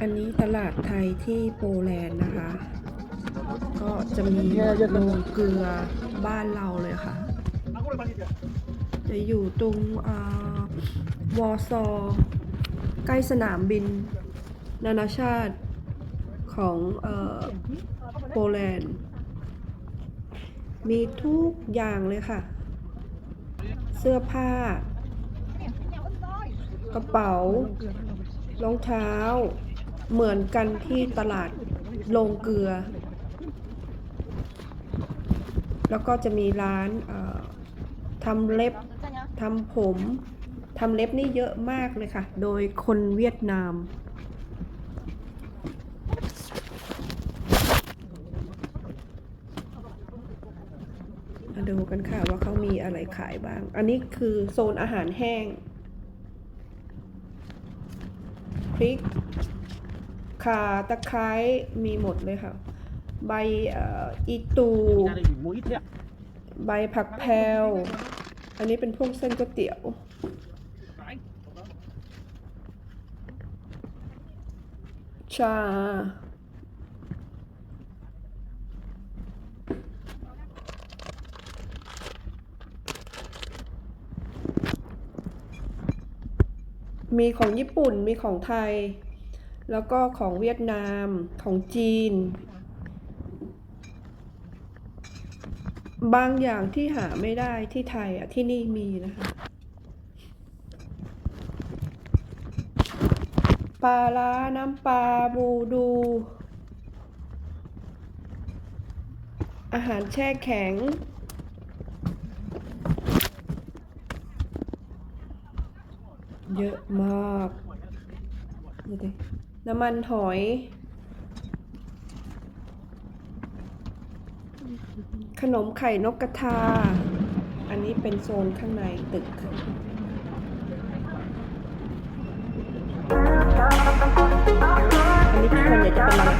อันนี้ตลาดไทยที่โปแลนด์นะคะ ก็จะมีโรงเกลือบ้านเราเลยค่ะ จะอยู่ตรงอวอร์ซอใกล้สนามบิน นานาชาติของอโปแลนด์ มีทุกอย่างเลยค่ะ เสื้อผ้า กระเป๋ารองเท้า เหมือนกันที่ตลาดโรงเกลือ แล้วก็จะมีร้านทำเล็บทำผมทำเล็บนี่เยอะมากเลยค่ะ โดยคนเวียดนาม มาดูกันค่ะว่าเขามีอะไรขายบ้าง อันนี้คือโซนอาหารแห้งพริก ข่าตะไคร้มีหมดเลยค่ะ ใบเอ่ออีตู Nhà này chỉ mua ít thôi ạ ใบผักแพรวอันนี้เป็นพวกเส้นก๋วยเตี๋ยว ชา มีของญี่ปุ่น มีของไทย แล้วก็ของเวียดนามของจีน บางอย่างที่หาไม่ได้ที่ไทยอะที่นี่มีนะคะปลาร้าน้ำปลาบูดู อาหารแช่แข็ง เยอะมากดูดิ น้ำมันหอย ขนมไข่นกกระทา อันนี้เป็นโซนข้างในตึกอันนี้ทุกคนอยากจะเป็นร้าน